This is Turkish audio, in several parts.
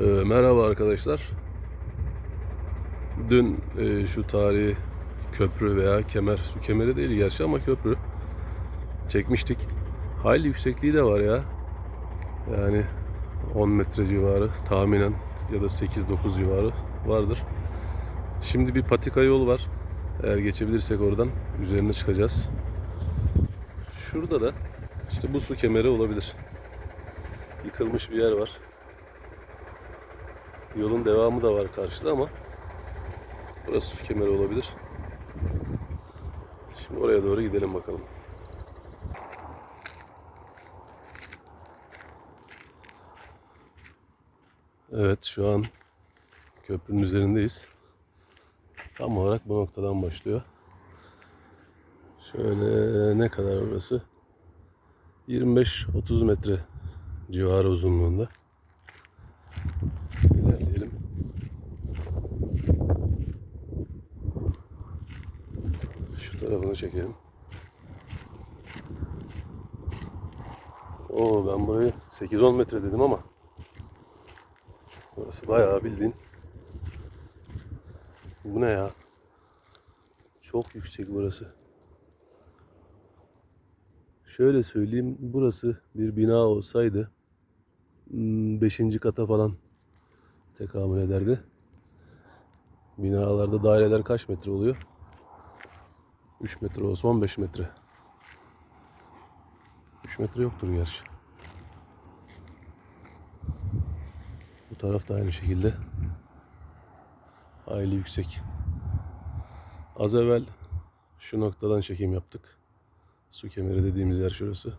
Ee, merhaba arkadaşlar. Dün e, şu tarihi köprü veya kemer, su kemeri değil gerçi ama köprü çekmiştik. Hayli yüksekliği de var ya. Yani 10 metre civarı tahminen ya da 8-9 civarı vardır. Şimdi bir patika yol var. Eğer geçebilirsek oradan üzerine çıkacağız. Şurada da işte bu su kemeri olabilir. Yıkılmış bir yer var. Yolun devamı da var karşıda ama burası su kemeri olabilir. Şimdi oraya doğru gidelim bakalım. Evet şu an köprünün üzerindeyiz. Tam olarak bu noktadan başlıyor. Şöyle ne kadar orası? 25-30 metre civarı uzunluğunda. İlerleyelim. Şu tarafını çekelim. Oo ben burayı 8-10 metre dedim ama burası bayağı bildiğin. Bu ne ya? Çok yüksek burası. Şöyle söyleyeyim, burası bir bina olsaydı 5. kata falan tekamül ederdi. Binalarda daireler kaç metre oluyor? 3 metre olsa 15 metre. 3 metre yoktur gerçi. Bu taraf da aynı şekilde. Hayli yüksek. Az evvel şu noktadan çekim yaptık. Su kemeri dediğimiz yer şurası.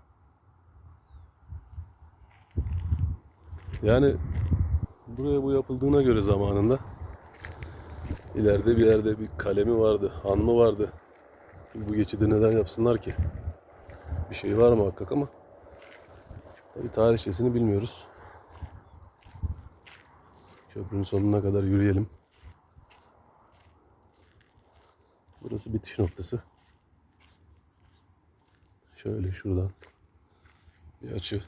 Yani buraya bu yapıldığına göre zamanında ileride bir yerde bir kalemi vardı, han mı vardı? Bu geçidi neden yapsınlar ki? Bir şey var muhakkak ama tabi tarihçesini bilmiyoruz. Köprünün sonuna kadar yürüyelim. Burası bitiş noktası. Şöyle şuradan bir açı.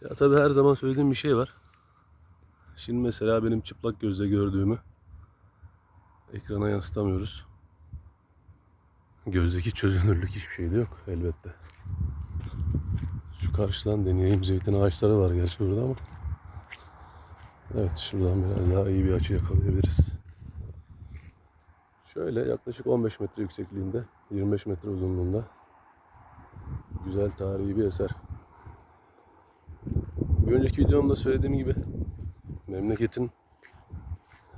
Ya tabii her zaman söylediğim bir şey var. Şimdi mesela benim çıplak gözle gördüğümü ekrana yansıtamıyoruz. Gözdeki çözünürlük hiçbir şeyde yok elbette. Şu karşıdan deneyeyim. Zeytin ağaçları var gerçi burada ama. Evet şuradan biraz daha iyi bir açı yakalayabiliriz. Şöyle yaklaşık 15 metre yüksekliğinde, 25 metre uzunluğunda güzel tarihi bir eser. Bir önceki videomda söylediğim gibi memleketin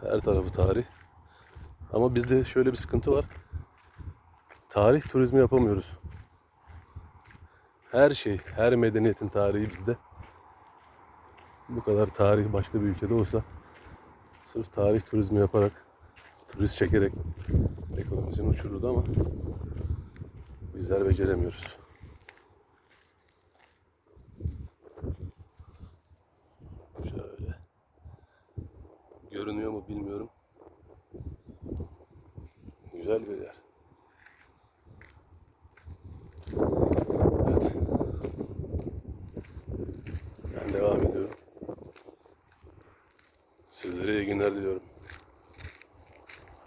her tarafı tarih. Ama bizde şöyle bir sıkıntı var. Tarih turizmi yapamıyoruz. Her şey, her medeniyetin tarihi bizde. Bu kadar tarih başka bir ülkede olsa sırf tarih turizmi yaparak, turist çekerek ekonomisini uçururdu ama bizler beceremiyoruz. Şöyle görünüyor mu bilmiyorum güzel bir yer.